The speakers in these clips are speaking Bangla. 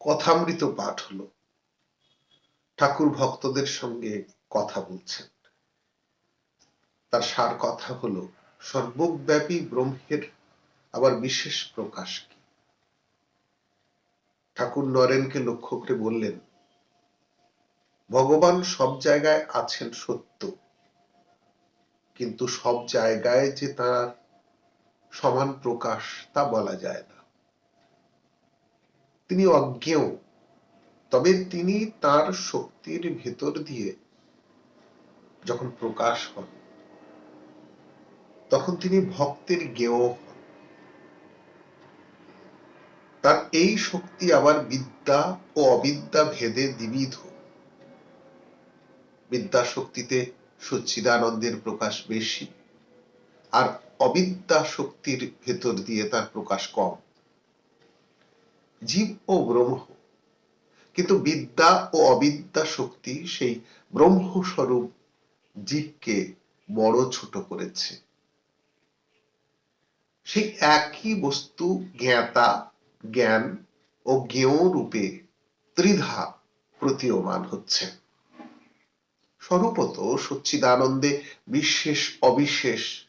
কথামৃত পাঠ হলো। ঠাকুর ভক্তদের সঙ্গে কথা বলছেন। তার সার কথা হলো, সর্বব্যাপী ব্রহ্মের আবার বিশেষ প্রকাশ কি? ঠাকুর নরেনকে লক্ষ্য করে বললেন, ভগবান সব জায়গায় আছেন সত্য, কিন্তু সব জায়গায় যে তার সমান প্রকাশ তা বলা যায় না। তিনি অজ্ঞেয়। তবে তিনি তার শক্তির ভেতর দিয়ে যখন প্রকাশ হন, তখন তিনি ভক্তের জ্ঞেয় হন। তার এই শক্তি আবার বিদ্যা ও অবিদ্যা ভেদে দ্বিবিধ। বিদ্যা শক্তিতে সচ্চিদানন্দের প্রকাশ বেশি, আর অবিদ্যা শক্তির ভেতর দিয়ে তার প্রকাশ কম। জীব ও ব্রহ্ম। কিন্তু বিদ্যা ও অবিদ্যা শক্তি সেই ব্রহ্মস্বরূপ জীবকে বড় ছোট করেছে। সেই একই বস্তু জ্ঞাতা, জ্ঞান ও জ্ঞেয় রূপে ত্রিধা প্রতীয়মান হচ্ছে। স্বরূপত সচ্চিদানন্দে বিশেষ অবিশেষ,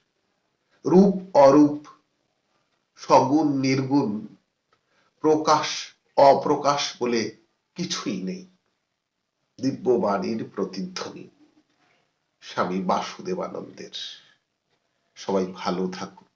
রূপ অরূপ, সগুণ নির্গুণ প্রকাশ অপ্রকাশ বলে কিছুই নেই। দিব্যবাণীর প্রতিধ্বনি স্বামী বাসুদেবানন্দের। সবাই ভালো থাকুন।